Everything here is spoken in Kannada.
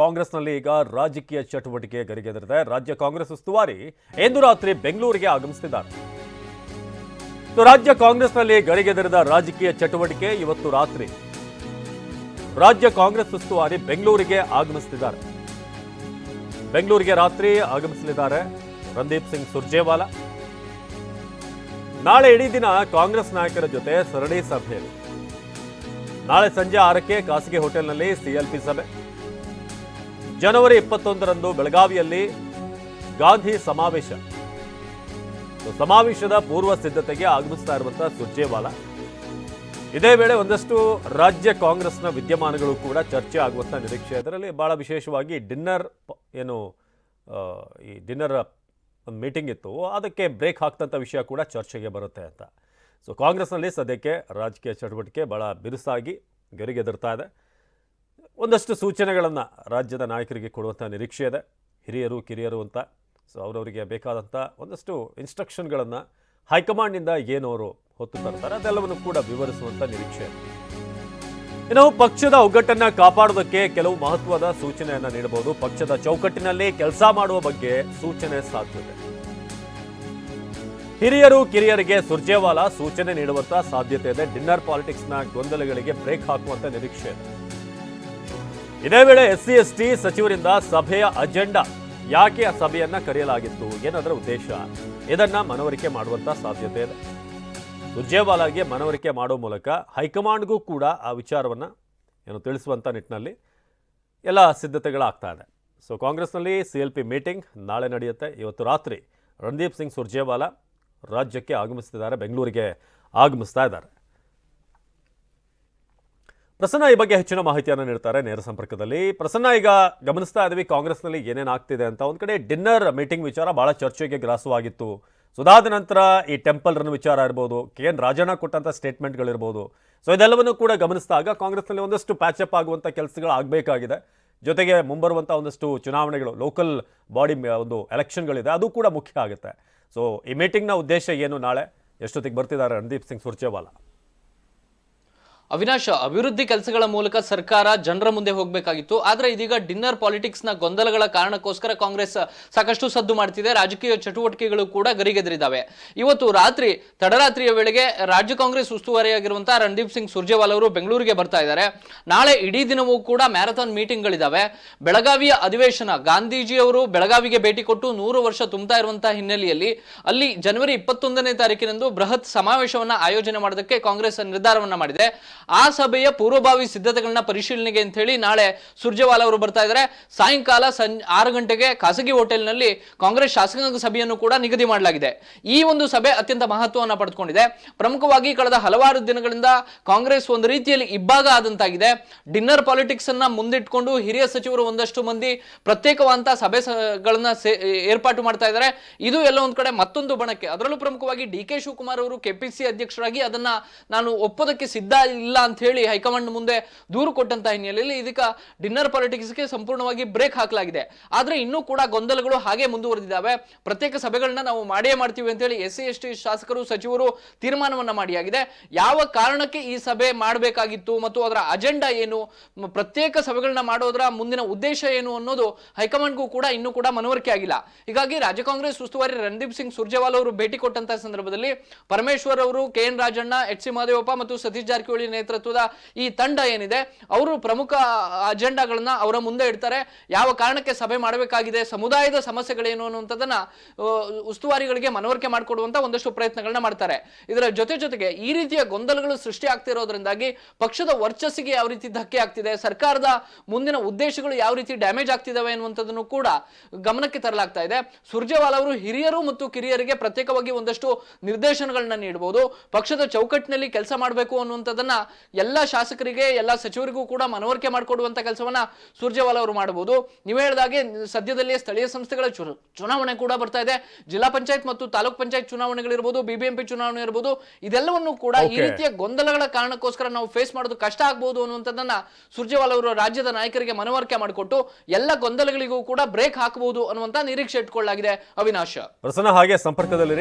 ಕಾಂಗ್ರೆಸ್ನಲ್ಲಿ ಈಗ ರಾಜಕೀಯ ಚಟುವಟಿಕೆ ಗರಿಗೆದರಿದೆ. ರಾಜ್ಯ ಕಾಂಗ್ರೆಸ್ ಉಸ್ತುವಾರಿ ಇಂದು ರಾತ್ರಿ ಬೆಂಗಳೂರಿಗೆ ಆಗಮಿಸುತ್ತಿದ್ದಾರೆ ರಾಜ್ಯ ಕಾಂಗ್ರೆಸ್ನಲ್ಲಿ ಗರಿಗೆದರಿದ ರಾಜಕೀಯ ಚಟುವಟಿಕೆ ಇವತ್ತು ರಾತ್ರಿ. ರಾಜ್ಯ ಕಾಂಗ್ರೆಸ್ ಉಸ್ತುವಾರಿ ಬೆಂಗಳೂರಿಗೆ ಆಗಮಿಸುತ್ತಿದ್ದಾರೆ ಬೆಂಗಳೂರಿಗೆ ರಾತ್ರಿ ಆಗಮಿಸಲಿದ್ದಾರೆ ರಂದೀಪ್ ಸಿಂಗ್ ಸುರ್ಜೇವಾಲಾ. ನಾಳೆ ಇಡೀ ದಿನ ಕಾಂಗ್ರೆಸ್ ನಾಯಕರ ಜೊತೆ ಸರಣಿ ಸಭೆ ನಾಳೆ ಸಂಜೆ ಆರಕ್ಕೆ ಖಾಸಗಿ ಹೋಟೆಲ್ನಲ್ಲಿ ಸಿಎಲ್ಪಿ ಸಭೆ. ಜನವರಿ ಇಪ್ಪತ್ತೊಂದರಂದು ಬೆಳಗಾವಿಯಲ್ಲಿ ಗಾಂಧಿ ಸಮಾವೇಶ. ಸಮಾವೇಶದ ಪೂರ್ವ ಸಿದ್ಧತೆಗೆ ಆಗಮಿಸ್ತಾ ಇರುವಂತಹ ಸುರ್ಜೇವಾಲಾ. ಇದೇ ವೇಳೆ ಒಂದಷ್ಟು ರಾಜ್ಯ ಕಾಂಗ್ರೆಸ್ನ ವಿದ್ಯಮಾನಗಳು ಕೂಡ ಚರ್ಚೆ ಆಗುವಂಥ ನಿರೀಕ್ಷೆ ಅದರಲ್ಲಿ ಬಹಳ ವಿಶೇಷವಾಗಿ ಡಿನ್ನರ್ ಏನು ಈ ಡಿನ್ನರ್ ಒಂದು ಮೀಟಿಂಗ್ ಇತ್ತು. ಅದಕ್ಕೆ ಬ್ರೇಕ್ ಹಾಕ್ತಂಥ ವಿಷಯ ಕೂಡ ಚರ್ಚೆಗೆ ಬರುತ್ತೆ ಅಂತ. ಸೊ, ಕಾಂಗ್ರೆಸ್ನಲ್ಲಿ ಸದ್ಯಕ್ಕೆ ರಾಜಕೀಯ ಚಟುವಟಿಕೆ ಭಾಳ ಬಿರುಸಾಗಿ ಗರಿಗೆದರ್ತಾ ಇದೆ. ಒಂದಷ್ಟು ಸೂಚನೆಗಳನ್ನು ರಾಜ್ಯದ ನಾಯಕರಿಗೆ ಕೊಡುವಂಥ ನಿರೀಕ್ಷೆ ಇದೆ. ಹಿರಿಯರು, ಕಿರಿಯರು ಅಂತ, ಸೊ ಅವರವರಿಗೆ ಬೇಕಾದಂಥ ಒಂದಷ್ಟು ಇನ್ಸ್ಟ್ರಕ್ಷನ್ಗಳನ್ನು ಹೈಕಮಾಂಡ್ನಿಂದ ಏನು ಅವರು ಹೊತ್ತು ತರ್ತಾರೆ, ಅದೆಲ್ಲವನ್ನು ಕೂಡ ವಿವರಿಸುವಂಥ ನಿರೀಕ್ಷೆ ಇದೆ. ಇನ್ನು ಪಕ್ಷದ ಒಗ್ಗಟ್ಟನ್ನ ಕಾಪಾಡೋದಕ್ಕೆ ಕೆಲವು ಮಹತ್ವದ ಸೂಚನೆಯನ್ನ ನೀಡಬಹುದು. ಪಕ್ಷದ ಚೌಕಟ್ಟಿನಲ್ಲಿ ಕೆಲಸ ಮಾಡುವ ಬಗ್ಗೆ ಸೂಚನೆ ಸಾಧ್ಯತೆ ಹಿರಿಯರು, ಕಿರಿಯರಿಗೆ ಸುರ್ಜೇವಾಲಾ ಸೂಚನೆ ನೀಡುವಂತ ಸಾಧ್ಯತೆ ಇದೆ. ಡಿನ್ನರ್ ಪಾಲಿಟಿಕ್ಸ್ನ ಗೊಂದಲಗಳಿಗೆ ಬ್ರೇಕ್ ಹಾಕುವಂತ ನಿರೀಕ್ಷೆ ಇದೆ. ಇದೇ ವೇಳೆ ಎಸ್ ಸಿ ಎಸ್ ಟಿ ಸಚಿವರಿಂದ ಸಭೆಯ ಅಜೆಂಡಾ ಯಾಕೆ ಆ ಸಭೆಯನ್ನ ಕರೆಯಲಾಗಿತ್ತು? ಏನದರ ಉದ್ದೇಶ? ಇದನ್ನ ಮನವರಿಕೆ ಮಾಡುವಂತ ಸಾಧ್ಯತೆ ಇದೆ. ಸುರ್ಜೇವಾಲಾಗೆ ಮನವರಿಕೆ ಮಾಡುವ ಮೂಲಕ ಹೈಕಮಾಂಡ್ಗೂ ಕೂಡ ಆ ವಿಚಾರವನ್ನು ಏನು ತಿಳಿಸುವಂಥ ನಿಟ್ಟಿನಲ್ಲಿ ಎಲ್ಲ ಸಿದ್ಧತೆಗಳಾಗ್ತಾ ಇದೆ. ಸೊ ಕಾಂಗ್ರೆಸ್ನಲ್ಲಿ ಸಿ ಎಲ್ ಪಿ ಮೀಟಿಂಗ್ ನಾಳೆ ನಡೆಯುತ್ತೆ. ಇವತ್ತು ರಾತ್ರಿ ರಣದೀಪ್ ಸಿಂಗ್ ಸುರ್ಜೇವಾಲಾ ರಾಜ್ಯಕ್ಕೆ ಆಗಮಿಸ್ತಿದ್ದಾರೆ, ಬೆಂಗಳೂರಿಗೆ ಆಗಮಿಸ್ತಾ ಇದ್ದಾರೆ. ಪ್ರಸನ್ನ ಈ ಬಗ್ಗೆ ಹೆಚ್ಚಿನ ಮಾಹಿತಿಯನ್ನು ನೀಡ್ತಾರೆ ನೇರ ಸಂಪರ್ಕದಲ್ಲಿ. ಪ್ರಸನ್ನ, ಈಗ ಗಮನಿಸ್ತಾ ಇದ್ದೀವಿ, ಕಾಂಗ್ರೆಸ್ನಲ್ಲಿ ಏನೇನು ಆಗ್ತಿದೆ ಅಂತ. ಒಂದು ಕಡೆ ಡಿನ್ನರ್ ಮೀಟಿಂಗ್ ವಿಚಾರ ಬಹಳ ಚರ್ಚೆಗೆ ಗ್ರಾಸವಾಗಿತ್ತು. ಸುಧಾದ ನಂತರ ಈ ಟೆಂಪಲ್ ರನ್ ವಿಚಾರ ಇರ್ಬೋದು ಕೆ ಎನ್ ರಾಜಣ್ಣ ಕೊಟ್ಟಂಥ ಸ್ಟೇಟ್ಮೆಂಟ್ಗಳಿರ್ಬೋದು. ಸೊ ಇದೆಲ್ಲವನ್ನು ಕೂಡ ಗಮನಿಸಿದಾಗ ಕಾಂಗ್ರೆಸ್ನಲ್ಲಿ ಒಂದಷ್ಟು ಪ್ಯಾಚಪ್ ಆಗುವಂಥ ಕೆಲಸಗಳು ಆಗಬೇಕಾಗಿದೆ. ಜೊತೆಗೆ ಮುಂಬರುವಂಥ ಒಂದಷ್ಟು ಚುನಾವಣೆಗಳು, ಲೋಕಲ್ ಬಾಡಿ ಒಂದು ಎಲೆಕ್ಷನ್ಗಳಿದೆ, ಅದು ಕೂಡ ಮುಖ್ಯ ಆಗುತ್ತೆ. ಸೊ ಈ ಮೀಟಿಂಗ್ನ ಉದ್ದೇಶ ಏನು ನಾಳೆ? ಎಷ್ಟೊತ್ತಿಗೆ ಬರ್ತಿದ್ದಾರೆ ರಣದೀಪ್ ಸಿಂಗ್, ಸುರ್ಜೇವಾಲಾ? ಅವಿನಾಶ್, ಅಭಿವೃದ್ಧಿ ಕೆಲಸಗಳ ಮೂಲಕ ಸರ್ಕಾರ ಜನರ ಮುಂದೆ ಹೋಗಬೇಕಾಗಿತ್ತು. ಆದರೆ ಇದೀಗ ಡಿನ್ನರ್ ಪಾಲಿಟಿಕ್ಸ್ನ ಗೊಂದಲಗಳ ಕಾರಣಕ್ಕೋಸ್ಕರ ಕಾಂಗ್ರೆಸ್ ಸಾಕಷ್ಟು ಸದ್ದು ಮಾಡ್ತಿದೆ. ರಾಜಕೀಯ ಚಟುವಟಿಕೆಗಳು ಕೂಡ ಗರಿಗೆದರಿದ್ದಾವೆ. ಇವತ್ತು ರಾತ್ರಿ, ತಡರಾತ್ರಿಯ ವೇಳೆಗೆ ರಾಜ್ಯ ಕಾಂಗ್ರೆಸ್ ಉಸ್ತುವಾರಿಯಾಗಿರುವಂತಹ ರಣದೀಪ್ ಸಿಂಗ್ ಸುರ್ಜೇವಾಲ್ ಅವರು ಬೆಂಗಳೂರಿಗೆ ಬರ್ತಾ ಇದ್ದಾರೆ. ನಾಳೆ ಇಡೀ ದಿನವೂ ಕೂಡ ಮ್ಯಾರಥಾನ್ ಮೀಟಿಂಗ್ಗಳಿದ್ದಾವೆ ಬೆಳಗಾವಿಯ ಅಧಿವೇಶನ ಗಾಂಧೀಜಿ ಅವರು ಬೆಳಗಾವಿಗೆ ಭೇಟಿ ಕೊಟ್ಟು ನೂರು ವರ್ಷ ತುಂಬುತ್ತಾ ಇರುವಂತಹ ಹಿನ್ನೆಲೆಯಲ್ಲಿ ಅಲ್ಲಿ ಜನವರಿ ಇಪ್ಪತ್ತೊಂದನೇ ತಾರೀಕಿನಂದು ಬೃಹತ್ ಸಮಾವೇಶವನ್ನು ಆಯೋಜನೆ ಮಾಡೋದಕ್ಕೆ ಕಾಂಗ್ರೆಸ್ ನಿರ್ಧಾರವನ್ನ ಮಾಡಿದೆ. ಆ ಸಭೆಯ ಪೂರ್ವಭಾವಿ ಸಿದ್ಧತೆಗಳನ್ನ ಪರಿಶೀಲನೆಗೆ ಅಂತ ಹೇಳಿ ನಾಳೆ ಸುರ್ಜೇವಾಲ ಅವರು ಬರ್ತಾ ಇದ್ದಾರೆ. ಸಾಯಂಕಾಲ ಸಂ ಆರು ಗಂಟೆಗೆ ಖಾಸಗಿ ಹೋಟೆಲ್ನಲ್ಲಿ ಕಾಂಗ್ರೆಸ್ ಶಾಸಕಾಂಗ ಸಭೆಯನ್ನು ಕೂಡ ನಿಗದಿ ಮಾಡಲಾಗಿದೆ. ಈ ಒಂದು ಸಭೆ ಅತ್ಯಂತ ಮಹತ್ವವನ್ನು ಪಡೆದುಕೊಂಡಿದೆ. ಪ್ರಮುಖವಾಗಿ ಕಳೆದ ಹಲವಾರು ದಿನಗಳಿಂದ ಕಾಂಗ್ರೆಸ್ ಒಂದು ರೀತಿಯಲ್ಲಿ ಇಬ್ಬಾಗ ಆದಂತಾಗಿದೆ. ಡಿನ್ನರ್ ಪಾಲಿಟಿಕ್ಸ್ ಅನ್ನ ಮುಂದಿಟ್ಕೊಂಡು ಹಿರಿಯ ಸಚಿವರು ಒಂದಷ್ಟು ಮಂದಿ ಪ್ರತ್ಯೇಕವಾದಂತಹ ಸಭೆಗಳನ್ನ ಏರ್ಪಾಟು ಮಾಡ್ತಾ ಇದ್ದಾರೆ. ಇದು ಎಲ್ಲ ಒಂದ್ ಕಡೆ ಮತ್ತೊಂದು ಬಣಕ್ಕೆ. ಅದರಲ್ಲೂ ಪ್ರಮುಖವಾಗಿ ಡಿ ಕೆ ಶಿವಕುಮಾರ್ ಅವರು ಕೆಪಿಸಿ ಅಧ್ಯಕ್ಷರಾಗಿ ಅದನ್ನ ನಾನು ಒಪ್ಪೋದಕ್ಕೆ ಸಿದ್ಧ ಇಲ್ಲ ಅಂತ ಹೇಳಿ ಹೈಕಮಾಂಡ್ ಮುಂದೆ ದೂರು ಕೊಟ್ಟಂತ ಹಿನ್ನೆಲೆಯಲ್ಲಿ ಇದಕ್ಕೆ ಡಿನ್ನರ್ ಪಾಲಿಟಿಕ್ಸ್ಗೆ ಸಂಪೂರ್ಣವಾಗಿ ಬ್ರೇಕ್ ಹಾಕಲಾಗಿದೆ. ಆದ್ರೆ ಇನ್ನೂ ಕೂಡ ಗೊಂದಲಗಳು ಹಾಗೆ ಮುಂದುವರೆದಿದ್ದಾವೆ. ಪ್ರತ್ಯೇಕ ಸಭೆಗಳನ್ನ ನಾವು ಮಾಡೇ ಮಾಡ್ತೀವಿ ಅಂತ ಹೇಳಿ ಎಸ್ ಸಿ ಎಸ್ ಟಿ ಶಾಸಕರು, ಸಚಿವರು ತೀರ್ಮಾನವನ್ನ ಮಾಡಿಯಾಗಿದೆ. ಯಾವ ಕಾರಣಕ್ಕೆ ಈ ಸಭೆ ಮಾಡಬೇಕಾಗಿತ್ತು ಮತ್ತು ಅದರ ಅಜೆಂಡಾ ಏನು? ಪ್ರತ್ಯೇಕ ಸಭೆಗಳನ್ನ ಮಾಡೋದ್ರ ಮುಂದಿನ ಉದ್ದೇಶ ಏನು ಅನ್ನೋದು ಹೈಕಮಾಂಡ್ಗೂ ಕೂಡ ಇನ್ನೂ ಕೂಡ ಮನವರಿಕೆ ಆಗಿಲ್ಲ. ಹೀಗಾಗಿ ರಾಜ್ಯ ಕಾಂಗ್ರೆಸ್ ಉಸ್ತುವಾರಿ ರಣದೀಪ್ ಸಿಂಗ್ ಸುರ್ಜೇವಾಲ್ ಅವರು ಭೇಟಿ ಕೊಟ್ಟಂತ ಸಂದರ್ಭದಲ್ಲಿ ಪರಮೇಶ್ವರ್ ಅವರು, K N Rajanna, H C Mahadevappa ಮತ್ತು ಸತೀಶ್ ಜಾರಕಿಹೊಳಿ ನೇತೃತ್ವದ ಈ ತಂಡ ಏನಿದೆ, ಅವರು ಪ್ರಮುಖ ಅಜೆಂಡಾಗಳನ್ನ ಅವರ ಮುಂದೆ ಇಡ್ತಾರೆ. ಯಾವ ಕಾರಣಕ್ಕೆ ಸಭೆ ಮಾಡಬೇಕಾಗಿದೆ, ಸಮುದಾಯದ ಸಮಸ್ಯೆಗಳೇನು ಅನ್ನುವಂಥದ್ದನ್ನ ಉಸ್ತುವಾರಿಗಳಿಗೆ ಮನವರಿಕೆ ಮಾಡಿಕೊಡುವಂತ ಒಂದಷ್ಟು ಪ್ರಯತ್ನಗಳನ್ನ ಮಾಡ್ತಾರೆ. ಇದರ ಜೊತೆ ಜೊತೆಗೆ ಈ ರೀತಿಯ ಗೊಂದಲಗಳು ಸೃಷ್ಟಿ ಆಗ್ತಿರೋದ್ರಿಂದಾಗಿ ಪಕ್ಷದ ವರ್ಚಸ್ಸಿಗೆ ಯಾವ ರೀತಿ ಧಕ್ಕೆ ಆಗ್ತಿದೆ, ಸರ್ಕಾರದ ಮುಂದಿನ ಉದ್ದೇಶಗಳು ಯಾವ ರೀತಿ ಡ್ಯಾಮೇಜ್ ಆಗ್ತಿದಾವೆ ಅನ್ನುವಂಥದ್ದನ್ನು ಕೂಡ ಗಮನಕ್ಕೆ ತರಲಾಗ್ತಾ ಇದೆ. ಸುರ್ಜೇವಾಲ್ ಅವರು ಹಿರಿಯರು ಮತ್ತು ಕಿರಿಯರಿಗೆ ಪ್ರತ್ಯೇಕವಾಗಿ ಒಂದಷ್ಟು ನಿರ್ದೇಶನಗಳನ್ನ ನೀಡಬಹುದು ಪಕ್ಷದ ಚೌಕಟ್ಟಿನಲ್ಲಿ ಕೆಲಸ ಮಾಡಬೇಕು ಅನ್ನುವಂಥದ್ದನ್ನ ಎಲ್ಲ ಶಾಸಕರಿಗೆ ಎಲ್ಲ ಸಚಿವರಿಗೂ ಕೂಡ ಮನವರಿಕೆ ಮಾಡಿಕೊಡುವಂತ ಕೆಲಸವನ್ನ ಸುರ್ಜೇವಾಲ ಅವರು ಮಾಡಬಹುದು. ನೀವು ಹೇಳಿದಾಗೆ ಸದ್ಯದಲ್ಲಿ ಸ್ಥಳೀಯ ಸಂಸ್ಥೆಗಳ ಚುನ- ಚುನಾವಣೆ ಕೂಡ ಬರ್ತಾ ಇದೆ. ಜಿಲ್ಲಾ ಪಂಚಾಯತ್ ಮತ್ತು ತಾಲೂಕ್ ಪಂಚಾಯತ್ ಚುನಾವಣೆಗಳಿರ್ಬೋದು ಬಿಬಿಎಂಪಿ ಚುನಾವಣೆ ಇರ್ಬೋದು ಇದೆಲ್ಲವನ್ನು ಕೂಡ ಈ ರೀತಿಯ ಗೊಂದಲಗಳ ಕಾರಣಕ್ಕೋಸ್ಕರ ನಾವು ಫೇಸ್ ಮಾಡೋದು ಕಷ್ಟ ಆಗ್ಬೋದು ಅನ್ನುವಂಥದ್ದನ್ನ ಸುರ್ಜೇವಾಲ ಅವರು ರಾಜ್ಯದ ನಾಯಕರಿಗೆ ಮನವರಿಕೆ ಮಾಡಿಕೊಟ್ಟು ಎಲ್ಲ ಗೊಂದಲಗಳಿಗೂ ಕೂಡ ಬ್ರೇಕ್ ಹಾಕಬಹುದು ಅನ್ನುವಂತ ನಿರೀಕ್ಷೆ ಇಟ್ಕೊಳ್ಳಲಾಗಿದೆ ಅವಿನಾಶ್. ಪ್ರಸನ್ನ ಹಾಗೆ ಸಂಪರ್ಕದಲ್ಲಿರಿ.